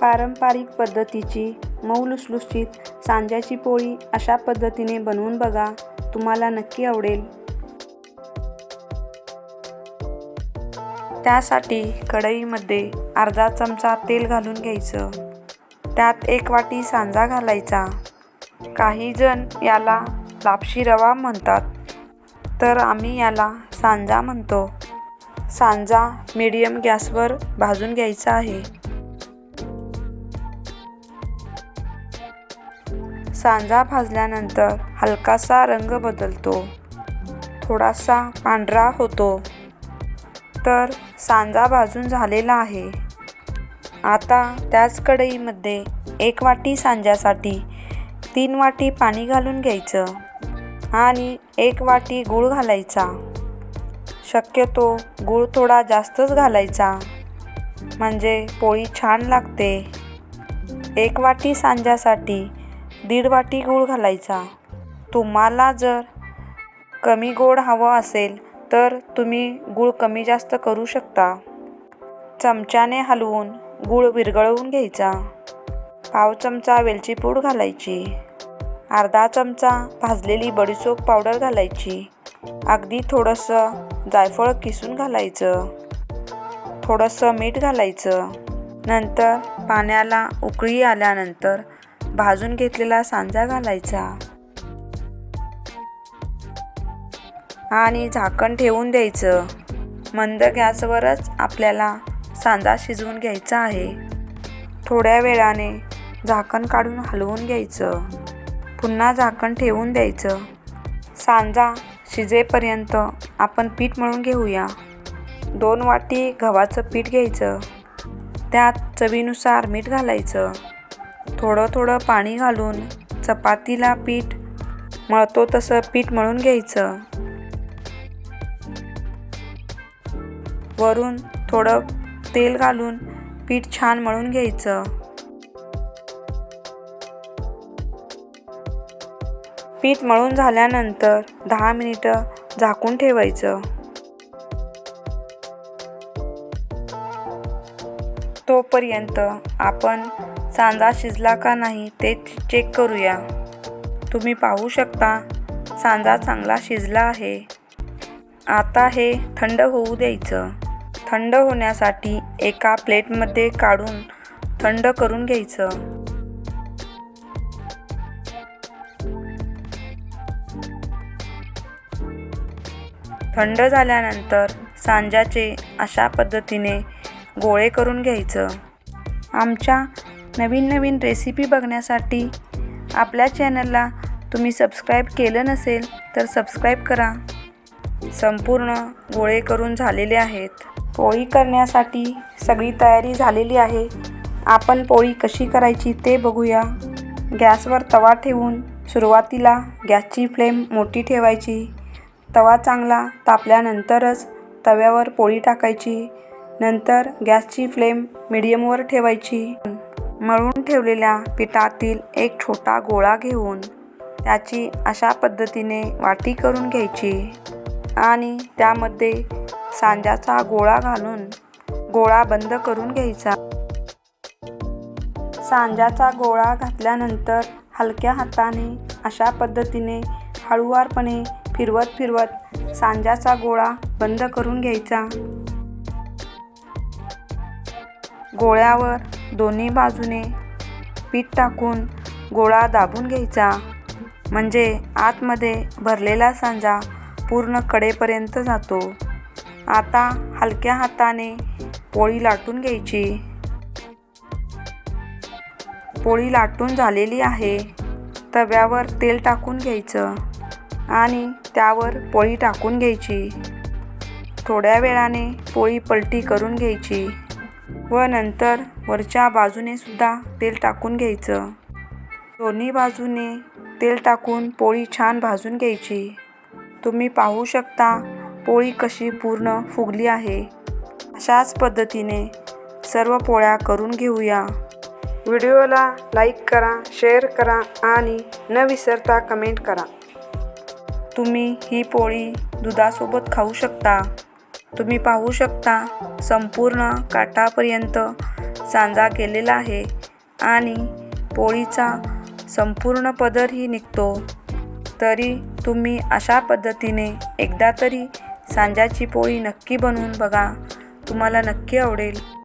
पारंपरिक पद्धतीची मऊ लुसलुशीत सांज्याची पोळी अशा पद्धतीने बनवून बघा. तुम्हाला नक्की आवडेल. त्यासाठी कढईमध्ये अर्धा चमचा तेल घालून घ्यायचं. त्यात एक वाटी सांजा घालायचा. काही जण याला लापशी रवा म्हणतात तर आम्ही याला सांजा म्हणतो. सांजा मीडियम गॅसवर भाजून घ्यायचा आहे. सांजा भाजल्यानंतर हलकासा रंग बदलतो. थोडासा पांढरा होतो. तर सांजा भाजून झालेला आहे. आता त्याच कढईमध्ये एक वाटी सांज्यासाठी तीन वाटी पाणी घालून घ्यायचं आणि एक वाटी गूळ घालायचा. शक्यतो गूळ थोडा जास्तच घालायचा म्हणजे पोळी छान लागते. एक वाटी सांज्यासाठी दीड वाटी गूळ घालायचा. तुम्हाला जर कमी गोड हवं असेल तर तुम्ही गूळ कमी जास्त करू शकता. चमच्याने हलवून गूळ विरघळवून घ्यायचा. पाव चमचा वेलची पूड घालायची. अर्धा चमचा भाजलेली बडीसोप पावडर घालायची. अगदी थोडंसं जायफळ किसून घालायचं. थोडंसं मीठ घालायचं. नंतर पाण्याला उकळी आल्यानंतर भाजून घेतलेला सांजा घालायचा. आणि झाकण ठेवून द्यायचं. मंद गॅसवरच आपल्याला सांजा शिजवून घ्यायचा आहे. थोड्या वेळाने झाकण काढून हलवून घ्यायचं. पुन्हा झाकण ठेवून द्यायचं. सांजा शिजेपर्यंत आपण पीठ मळून घेऊया. दोन वाटी गव्हाचं पीठ घ्यायचं. त्यात चवीनुसार मीठ घालायचं. थोडं थोडं पाणी घालून चपातीला पीठ मळतो तसं पीठ मळून घ्यायचं. वरून थोडं तेल घालून पीठ छान मळून घ्यायचं. पीठ मळून झाल्यानंतर दहा मिनिटं झाकून ठेवायचं. तोपर्यंत आपण सांजा शिजला का नाही ते चेक करूया. तुम्ही पाहू शकता सांजा चांगला शिजला आहे. आता हे थंड होऊ द्यायचं. थंड होण्यासाठी एका प्लेटमध्ये काढून थंड करून घ्यायचं. थंड झाल्यानंतर सांज्याचे अशा पद्धतीने गोळे करून घ्यायचं. आमच्या नवीन नवीन रेसिपी बघण्यासाठी आपल्या चॅनलला तुम्ही सबस्क्राईब केलं नसेल तर सबस्क्राईब करा. संपूर्ण गोळे करून झालेले आहेत. पोळी करण्यासाठी सगळी तयारी झालेली आहे. आपण पोळी कशी करायची ते बघूया. गॅसवर तवा ठेवून सुरुवातीला गॅसची फ्लेम मोठी ठेवायची. तवा चांगला तापल्यानंतरच तव्यावर पोळी टाकायची. नंतर गॅसची फ्लेम मिडियमवर ठेवायची. मळून ठेवलेल्या पिठातील एक छोटा गोळा घेऊन त्याची अशा पद्धतीने वाटी करून घ्यायची. आणि त्यामध्ये सांज्याचा गोळा घालून गोळा बंद करून घ्यायचा. सांज्याचा गोळा घातल्यानंतर हलक्या हाताने अशा पद्धतीने हळुवारपणे फिरवत फिरवत सांज्याचा गोळा बंद करून घ्यायचा. गोळ्यावर दोन्ही बाजूने पीठ टाकून गोळा दाबून घ्यायचा. म्हणजे आतमध्ये भरलेला सांजा पूर्ण कडेपर्यंत जातो. आता हलक्या हाताने पोळी लाटून घ्यायची. पोळी लाटून झालेली आहे. तव्यावर तेल टाकून घ्यायचं आणि त्यावर पोळी टाकून घ्यायची. थोड्या वेळाने पोळी पलटी करून घ्यायची. व नंतर वरच्या बाजूने सुद्धा तेल टाकून घ्यायचं. दोन्ही बाजूने तेल टाकून पोळी छान भाजून घ्यायची. तुम्ही पाहू शकता पोळी कशी पूर्ण फुगली आहे. अशाच पद्धतीने सर्व पोळ्या करून घेऊया. व्हिडिओला लाईक करा शेअर करा आणि न विसरता कमेंट करा. तुम्ही ही पोळी दुधासोबत खाऊ शकता. तुम्ही पाहू शकता संपूर्ण काठापर्यंत सांजा केलेला आहे आणि पोळीचा संपूर्ण पदरही निघतो. तरी तुम्ही अशा पद्धतीने एकदा तरी सांजाची पोळी नक्की बनवून बघा. तुम्हाला नक्की आवडेल.